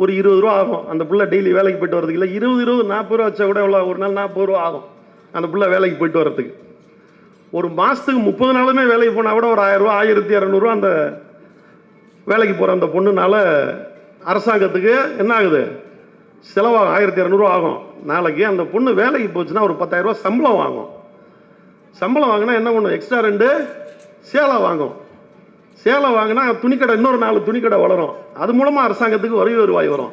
ஒரு இருபது ரூபா ஆகும். அந்த பிள்ளை டெய்லி வேலைக்கு போயிட்டு வரதுக்கு இல்லை இருபது இருபது நாற்பது ரூபா வச்சா கூட எவ்வளோ ஒரு நாள் நாற்பது ரூபா ஆகும். அந்த பிள்ளை வேலைக்கு போயிட்டு வரதுக்கு ஒரு மாதத்துக்கு முப்பது நாளுமே வேலைக்கு போனால் கூட ஒரு ஆயிரம் ரூபா ஆயிரத்தி இரநூறுவா அந்த வேலைக்கு போகிற அந்த பொண்ணுனால அரசாங்கத்துக்கு என்ன ஆகுது? செலவாகும் ஆயிரத்தி இரநூறுவா ஆகும். நாளைக்கு அந்த பொண்ணு வேலைக்கு போச்சுன்னா ஒரு பத்தாயிரம் ரூபா சம்பளம் வாங்கும். சம்பளம் வாங்கினா என்ன பண்ணும்? எக்ஸ்ட்ரா ரெண்டு சேலை வாங்கும். சேலை வாங்கினா துணிக்கடை இன்னொரு நாலு துணிக்கடை வளரும். அது மூலமாக அரசாங்கத்துக்கு வரி வருவாய் வரும்.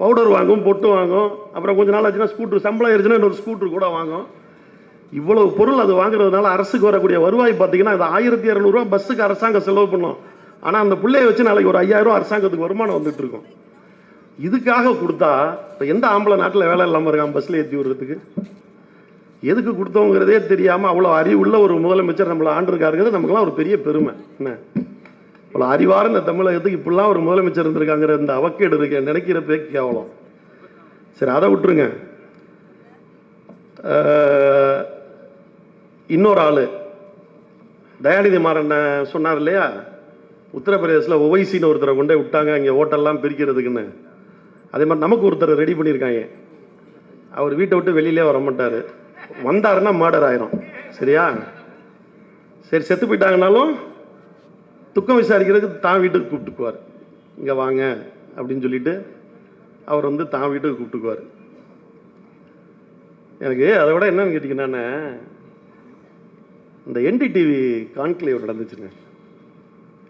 பவுடர் வாங்கும் பொட்டு வாங்கும். அப்புறம் கொஞ்ச நாள் ஆச்சுன்னா ஸ்கூட்ரு சம்பளம் ஏறிச்சுன்னா இன்னொரு ஸ்கூட்ரு கூட வாங்கும். இவ்வளவு பொருள் அது வாங்குறதுனால அரசுக்கு வரக்கூடிய வருவாய் பார்த்தீங்கன்னா இது ஆயிரத்தி இரநூறுவா பஸ்ஸுக்கு அரசாங்கம் செலவு பண்ணும். ஆனால் அந்த பிள்ளையை வச்சு நாளைக்கு ஒரு ஐயாயிரம் ரூபா அரசாங்கத்துக்கு வருமானம் வந்துட்டு இருக்கும். இதுக்காக கொடுத்தா இப்போ எந்த ஆம்பளை நாட்டில் வேலை இல்லாமல் இருக்கான் பஸ்ஸில் ஏற்றி விடுறதுக்கு? எதுக்கு கொடுத்தோங்கிறதே தெரியாமல் அவ்வளோ அறிவுள்ள ஒரு முதலமைச்சர் நம்மளை ஆண்டிருக்காருங்கிறது நமக்குலாம் ஒரு பெரிய பெருமை. என்ன? அவ்வளோ அறிவார இந்த தமிழகத்துக்கு இப்படிலாம் ஒரு முதலமைச்சர் இருந்திருக்காங்கிற இந்த அவக்கேடு இருக்கு. நினைக்கிறப்பே கேவலம். சரி அதை விட்டுருங்க. இன்னொரு ஆள். தயாநிதி மாறன் சொன்னார் இல்லையா? உத்தரப்பிரதேசில் ஒவைசின்னு ஒருத்தரை கொண்டே விட்டாங்க. இங்கே ஹோட்டல்லாம் பிரிக்கிறதுக்குன்னு. அதே மாதிரி நமக்கு ஒருத்தர் ரெடி பண்ணியிருக்காங்க. அவர் வீட்டை விட்டு வெளியிலே வர மாட்டார். வந்தாருன்னா மர்டர் ஆயிரும். சரியா? சரி செத்து போயிட்டாங்கனாலும் துக்கம் விசாரிக்கிறதுக்கு தான் வீட்டுக்கு கூப்பிட்டுக்குவார். இங்கே வாங்க அப்படின்னு சொல்லிட்டு அவர் வந்து தான் வீட்டுக்கு கூப்பிட்டுக்குவார். எனக்கு அதை விட என்னன்னு கேட்டிங்கன்னா இந்த என்டிடிவி கான்க்ளேவ் நடந்துச்சுங்க.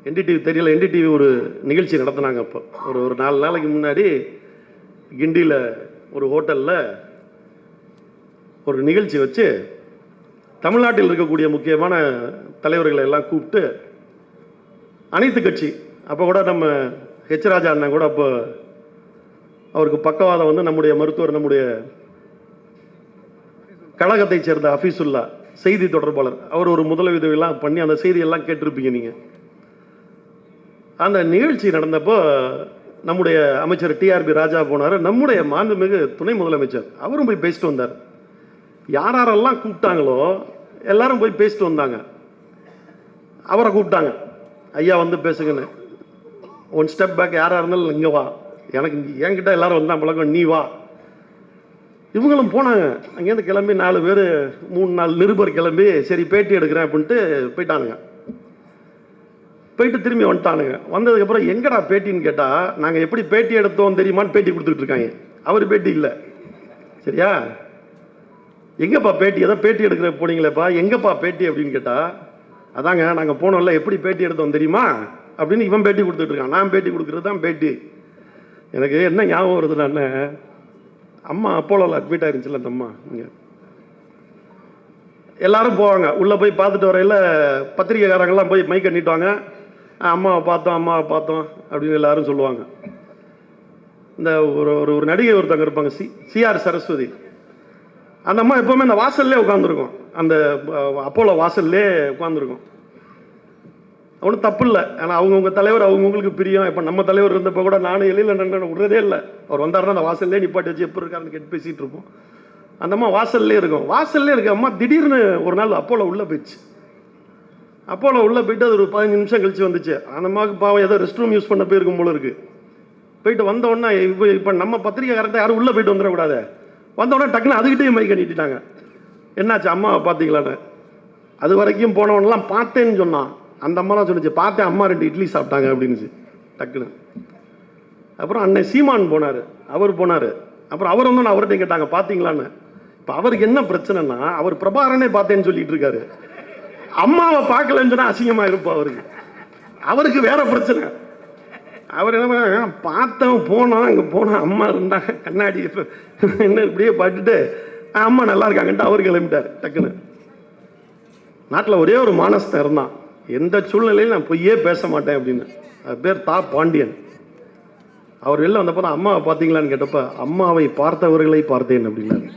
என்டிடிவி தெரியல என்டிடிவி ஒரு நிகழ்ச்சி நடத்தினாங்க அப்போ. ஒரு ஒரு நாலு நாளைக்கு முன்னாடி கிண்டியில் ஒரு ஹோட்டலில் ஒரு நிகழ்ச்சி வச்சு தமிழ்நாட்டில் இருக்கக்கூடிய முக்கியமான தலைவர்களை எல்லாம் கூப்பிட்டு அனைத்து கட்சி அப்போ கூட நம்ம ஹெச் ராஜா அண்ணன் கூட அப்போ அவருக்கு பக்கவாதம் வந்து நம்முடைய மருத்துவர் நம்முடைய கழகத்தைச் சேர்ந்த அஃபீசுல்லா செய்தி தொடர்பாளர். அவர் ஒரு முதலுதவியெல்லாம் பண்ணி அந்த செய்தியெல்லாம் கேட்டிருப்பீங்க நீங்கள் அந்த நிகழ்ச்சி நடந்தப்போ நம்முடைய அமைச்சர் டிஆர்பி ராஜா போனார். நம்முடைய மாண்புமிகு துணை முதலமைச்சர். அவரும் போய் பேசிட்டு வந்தார். யார் யாரெல்லாம் கூப்பிட்டாங்களோ எல்லாரும் போய் பேசிட்டு வந்தாங்க. அவரை கூப்பிட்டாங்க. ஐயா வந்து பேசுங்கன்னு. ஒன் ஸ்டெப் பேக் யாராக இருந்தாலும் இங்கே வா. எனக்கு என்கிட்ட எல்லாரும் வந்தா பழக்கம் நீ வா. இவங்களும் போனாங்க. அங்கேருந்து கிளம்பி நாலு பேர் மூணு நாலு நிருபர் கிளம்பி சரி பேட்டி எடுக்கிறேன் அப்படின்ட்டு போயிட்டானுங்க. போயிட்டு திரும்பி வந்துட்டானுங்க. வந்ததுக்கப்புறம் எங்கடா பேட்டின்னு கேட்டால் நாங்கள் எப்படி பேட்டி எடுத்தோம் தெரியுமான்னு பேட்டி கொடுத்துட்ருக்காங்க அவர் பேட்டி இல்லை. சரியா? எங்கேப்பா பேட்டி? ஏதோ பேட்டி எடுக்கிற போனீங்களேப்பா. எங்கேப்பா பேட்டி அப்படின்னு கேட்டால் அதாங்க நாங்கள் போனோம்ல எப்படி பேட்டி எடுத்தோம் தெரியுமா? அப்படின்னு இவன் பேட்டி கொடுத்துட்டு இருக்கான். நான் பேட்டி கொடுக்குறது தான் பேட்டி. எனக்கு என்ன ஞாபகம் வருதுன்னு அம்மா அப்போலோவில் அட்மிட் ஆயிருந்துச்சுல அந்த அம்மா இங்கே. எல்லாரும் போவாங்க. உள்ளே போய் பார்த்துட்டு வரையில் பத்திரிக்கைக்காரங்கெல்லாம் போய் மைக் நீட்டுவாங்க அம்மாவை பார்த்தோம் அம்மாவை பார்த்தோம் அப்படின்னு எல்லாரும் சொல்லுவாங்க. இந்த ஒரு ஒரு ஒரு நடிகை ஒருத்தவங்க இருப்பாங்க. C C R Saraswathi. அந்த அம்மா எப்போவுமே அந்த வாசல்லே உட்காந்துருக்கும் அந்த அப்போலோ வாசல்லே உட்காந்துருக்கும் ஒன்றும் தப்பு இல்லை ஏன்னா அவங்கவுங்க தலைவர் அவங்கவுங்களுக்கு பிரியம். இப்போ நம்ம தலைவர் இருந்தப்போ கூட நானும் எளியில் நின்று விடுறதே இல்லை. அவர் வந்தாருன்னா அந்த வாசல்லே நிப்பாட்டி வச்சு எப்போ இருக்காருன்னு கேட்டு பேசிகிட்டு இருப்போம். அந்த அம்மா வாசல்லே இருக்கும். வாசல்லே இருக்க அம்மா திடீர்னு ஒரு நாள் அப்போலோ உள்ளே போயிடுச்சு. அப்போலோ உள்ளே போயிட்டு அது ஒரு பதினஞ்சு நிமிஷம் கழிச்சு வந்துச்சு. அந்த அம்மாவுக்கு பாவம் ஏதோ ரெஸ்ட் ரூம் யூஸ் பண்ண போயிருக்கும் போல இருக்குது போயிட்டு வந்தோடனே இப்போ இப்போ நம்ம பத்திரிக்கை கரெக்டாக யாரும் உள்ளே போயிட்டு வந்துடக்கூடாது? வந்த டக்குன்னு அதுக்கிட்டே மைக் கட்டிட்டாங்க. என்னாச்சு அம்மாவை பார்த்தீங்களான்னு? அது வரைக்கும் போனவனெல்லாம் பார்த்தேன்னு சொன்னான். அந்த அம்மாலாம் சொல்லிச்சு பார்த்தேன் அம்மா ரெண்டு இட்லி சாப்பிட்டாங்க அப்படின்னுச்சு டக்குன்னு. அப்புறம் அண்ணன் சீமான் போனார் அவர் போனார். அப்புறம் அவர் வந்து அவர்கிட்ட கேட்டாங்க பார்த்தீங்களான்னு? இப்போ அவருக்கு என்ன பிரச்சனைனா அவர் பிரபாரனே பார்த்தேன்னு சொல்லிட்டு இருக்காரு. அம்மாவை பார்க்கலன்னு சொன்னால் அசிங்கமாக இருப்போம் அவருக்கு. அவருக்கு வேற பிரச்சனை. அவர் என்ன பண்ண பார்த்தோம் போனோம் இங்கே போனோம் அம்மா இருந்தாங்க. கண்ணாடி என்ன இப்படியே பார்த்துட்டு அம்மா நல்லா இருக்காங்கன்ட்டு அவர் கிளம்பிட்டார் டக்குன்னு. நாட்டில் ஒரே ஒரு மானஸ்தன் இருந்தான் எந்த சூழ்நிலையிலும் நான் பொய்யே பேச மாட்டேன் அப்படின்னு. அது பேர் தா பாண்டியன். அவர் வெளில வந்தப்போ தான் அம்மாவை பார்த்தீங்களான்னு கேட்டப்ப அம்மாவை பார்த்தவர்களை பார்த்தேன் அப்படின்னாரு.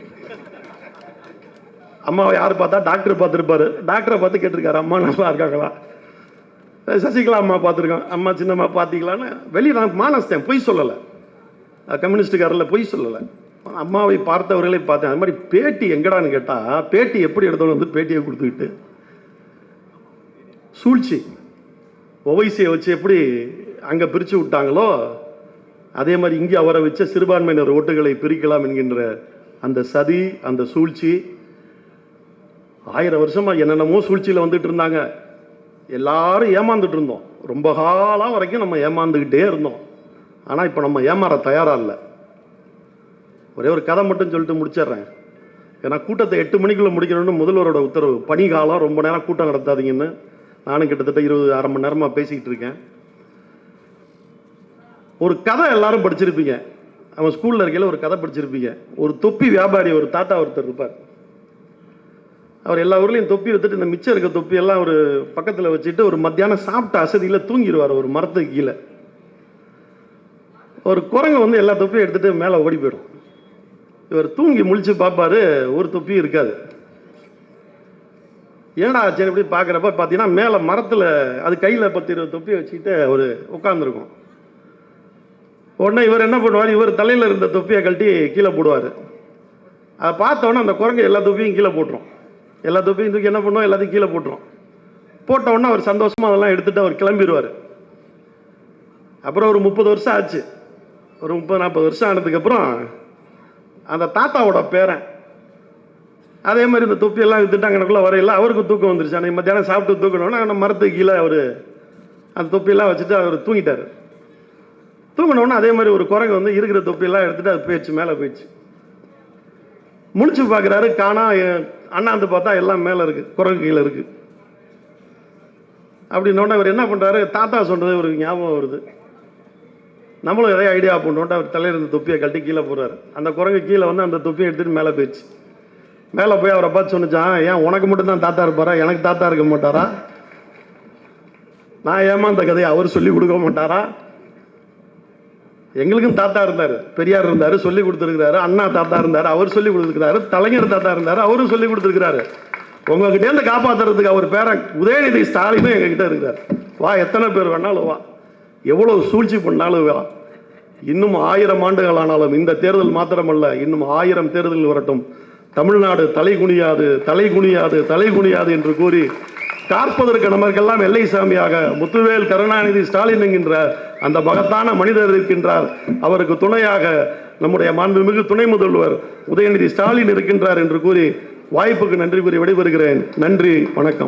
அம்மாவை யார் பார்த்தா? டாக்டர் பார்த்துருப்பாரு. டாக்டரை பார்த்து கேட்டிருக்காரு அம்மா நல்லா இருக்காங்களா? சசிகலா அம்மா பார்த்துருக்கோம் அம்மா சின்னம்மா பார்த்தீங்களான்னு வெளியே நான் மானஸ்தேன் பொய் சொல்லலை. கம்யூனிஸ்டுக்காரில் பொய் சொல்லலை. அம்மாவை பார்த்தவர்களை பார்த்தேன். அது மாதிரி பேட்டி எங்கடான்னு கேட்டால் பேட்டி எப்படி எடுத்தவங்க வந்து பேட்டியை கொடுத்துக்கிட்டு சூழ்ச்சி. ஒவைசியை வச்சு எப்படி அங்கே பிரித்து விட்டாங்களோ அதே மாதிரி இங்கே அவரை வச்ச சிறுபான்மையினர் ஓட்டுகளை பிரிக்கலாம் என்கின்ற அந்த சதி அந்த சூழ்ச்சி. ஆயிரம் வருஷமாக என்னென்னமோ சூழ்ச்சியில் வந்துட்டு இருந்தாங்க. எல்லாரும் ஏமாந்துட்டு இருந்தோம் ரொம்ப காலம் வரைக்கும் நம்ம ஏமாந்துக்கிட்டே இருந்தோம். ஆனால் இப்போ நம்ம ஏமாற தயாரா இல்லை. ஒரே ஒரு கதை மட்டும் சொல்லிட்டு முடிச்சிடுறேன். ஏன்னா கூட்டத்தை எட்டு மணிக்குள்ள முடிக்கணும்னு முதல்வரோட உத்தரவு. பனி காலம் ரொம்ப நேரம் கூட்டம் நடத்தாதீங்கன்னு நானும் கிட்டத்தட்ட இருபது அரை மணி நேரமாக பேசிக்கிட்டு இருக்கேன். ஒரு கதை எல்லாரும் படிச்சிருப்பீங்க. அவன் ஸ்கூலில் இருக்கையில் ஒரு கதை படிச்சிருப்பீங்க. ஒரு தொப்பி வியாபாரி ஒரு தாத்தா ஒருத்தர் இருப்பார். அவர் எல்லா ஊர்லேயும் தொப்பி வித்துட்டு இந்த மிச்சம் இருக்க தொப்பி எல்லாம் ஒரு பக்கத்தில் வச்சுட்டு ஒரு மத்தியானம் சாப்பிட்ட அசதியில் தூங்கிடுவார் ஒரு மரத்துக்கு கீழே. ஒரு குரங்கு வந்து எல்லா தொப்பியும் எடுத்துட்டு மேலே ஓடி போயிடும். இவர் தூங்கி முழிச்சு பார்ப்பாரு ஒரு தொப்பியும் இருக்காது. ஏன்டா சரி இப்படி பார்க்குறப்ப பார்த்தீங்கன்னா மேலே மரத்தில் அது கையில் பத்து இருபது தொப்பி வச்சுக்கிட்டு அவர் உட்காந்துருக்கும் உடனே இவர் என்ன பண்ணுவார் இவர் தலையில் இருந்த தொப்பியை கழட்டி கீழே போடுவார். அதை பார்த்தோன்னே அந்த குரங்கு எல்லா தொப்பியும் கீழே போட்டுரும். எல்லா தொப்பையும் தூக்கி என்ன பண்ணுவோம் எல்லாத்தையும் கீழே போட்டுரும். போட்ட உடனே அவர் சந்தோஷமாக அதெல்லாம் எடுத்துட்டு அவர் கிளம்பிடுவார் அப்புறம் ஒரு முப்பது வருஷம் ஆச்சு. ஒரு முப்பது நாற்பது வருஷம் ஆனதுக்கப்புறம் அந்த தாத்தாவோட பேரன் அதே மாதிரி இந்த தொப்பியெல்லாம் வித்துட்டு அங்கனக்குள்ள வரையில அவருக்கு தூக்கம் வந்துருச்சு. ஆனால் மத்தியானம் சாப்பிட்டு தூக்கணும்னா அந்த மரத்துக்கு கீழே அவர் அந்த தொப்பியெல்லாம் வச்சுட்டு அவர் தூங்கிட்டார். தூங்கினோடனே அதே மாதிரி ஒரு குரங்கு வந்து இருக்கிற தொப்பியெல்லாம் எடுத்துகிட்டு அது போயிடுச்சு மேலே போயிடுச்சு. முடிச்சு பார்க்குறாரு காணா அண்ணாந்து பார்த்தா எல்லாம் மேலே இருக்குது குரங்கு கீழே இருக்குது அப்படின்னோடனே அவர் என்ன பண்ணுறாரு தாத்தா சொன்னது இவருக்கு ஞாபகம் வருது. நம்மளும் எதாவது ஐடியா பண்ணுறோன்ட்டு அவர் தலையில் இருந்த தொப்பியை கட்டி கீழே போடுறாரு. அந்த குரங்கு கீழே வந்து அந்த தொப்பியை எடுத்துகிட்டு மேலே போயிடுச்சு. மேலே போய் அவரை பார்த்து சொன்னிச்சான் ஏன் உனக்கு மட்டும் தான் தாத்தா இருப்பாரா? எனக்கு தாத்தா இருக்க மாட்டாரா? நான் ஏமா அந்த கதையை அவர் சொல்லி கொடுக்க மாட்டாரா? எங்களுக்கும் தாத்தா இருந்தார் பெரியார் இருந்தார் சொல்லி கொடுத்துருக்கிறாரு அண்ணா தாத்தா இருந்தார் அவர் சொல்லி கொடுத்துருக்கிறாரு தலைஞர் தாத்தா இருந்தார் அவரும் சொல்லி கொடுத்துருக்கிறாரு. உங்ககிட்டேருந்து இருந்து அவர் பேரன் உதயநிதி ஸ்டாலினும் எங்ககிட்ட இருக்கிறார். வா எத்தனை பேர் வேணாலும் வா. எவ்வளோ சூழ்ச்சி பண்ணாலும் வா. இன்னும் ஆயிரம் ஆண்டுகள் ஆனாலும் இந்த தேர்தல் மாத்திரமல்ல இன்னும் ஆயிரம் தேர்தல் வரட்டும். தமிழ்நாடு தலை குனியாது தலை குனியாது தலை குனியாது என்று கூறி காப்பதற்கு நமக்கெல்லாம் எல்லை சாமியாக முத்துவேல் கருணாநிதி ஸ்டாலின் என்கின்ற அந்த மகத்தான மனிதர் இருக்கின்றார். அவருக்கு துணையாக நம்முடைய மாண்புமிகு துணை முதல்வர் உதயநிதி ஸ்டாலின் இருக்கின்றார் என்று கூறி வாய்ப்புக்கு நன்றி கூறி விடைபெறுகிறேன். நன்றி வணக்கம்.